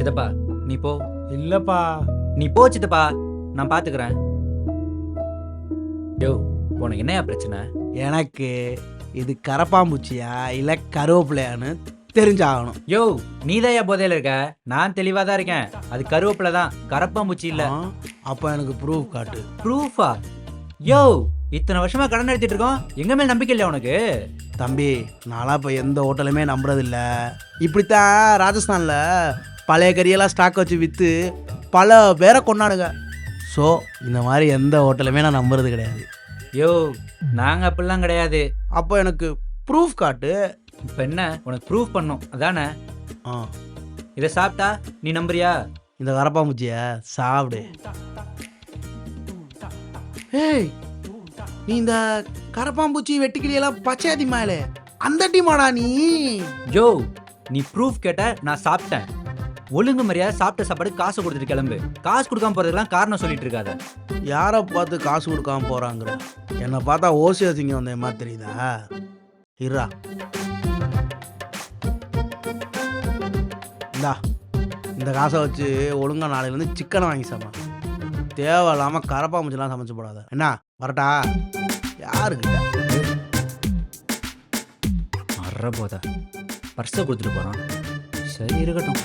சித்தப்பா நீ போ. இல்லப்பா. நீ போ சித்தப்பா நான் பாத்துக்கிறேன். யோ உனக்கு என்னையா பிரச்சனை? எனக்கு இது கரப்பாம்பூச்சியா இல்ல கருவேப்பிலையான்னு தெரிஞ்சாகணும். யோ நீதாயா போதையில இருக்க? நான் தெளிவா தான் இருக்கேன். அது கருவேப்பிலை தான். கரப்பாம்பூச்சி இல்ல. அப்ப எனக்கு ப்ரூஃப் காட்டு. ப்ரூஃபா யோ இத்தனை வருஷமா கடன் எடுத்துட்டு இருக்கோம். எங்க மேல நம்பிக்கை இல்லையா உனக்கு? தம்பி நான்லாம் இப்போ எந்த ஹோட்டலுமே நம்புறதில்ல. இப்படித்தான் ராஜஸ்தானில் பழைய கறியெல்லாம் ஸ்டாக் வச்சு விற்று பல பேரை கொண்டாடுங்க ஸோ இந்த மாதிரி எந்த ஹோட்டலுமே நான் நம்புறது கிடையாது. யோ நாங்க அப்படிலாம் கிடையாது. அப்போ எனக்கு ப்ரூஃப் காட்டு. இப்ப என்ன? உனக்கு ப்ரூஃப் பண்ணும். அதானே? ஆ. இதை சாப்பிட்டா நீ நம்புறியா? இந்த கரப்பாம்பூச்சிய சாப்பிடு. ஏய் நீ இந்த கரப்பாம்பூச்சி வெட்டுக்கிளியெல்லாம் பச்சையாதி மேலே அந்த டீமாடா நீ. யோ நீ ப்ரூஃப் கேட்ட நான் சாப்பிட்டேன். ஒழுங்கு மரியாதை சாப்பிட்ட சாப்பாடு காசு கொடுத்துட்டு கிளம்பு. காசு கொடுக்காம போறதுக்கெல்லாம் காரணம் சொல்லிட்டு இருக்காத யாரை பார்த்து காசு கொடுக்காம போறாங்கிற? என்னை பார்த்தா ஓசி வசிங்க வந்த மாதிரி தெரியுதா? இருடா. இந்தா இந்த காசை வச்சு ஒழுங்கா நாளையிலேருந்து சிக்கனை வாங்கி சாப்பிடலாம். தேவையில்லாமல் கரப்பாம்பூச்சிலாம் சமைச்சு போடாத என்ன வரட்டா? யாருக்கிட்ட? அற போதா பர்ஸை கொடுத்துட்டு போறான். சரி இருக்கட்டும்.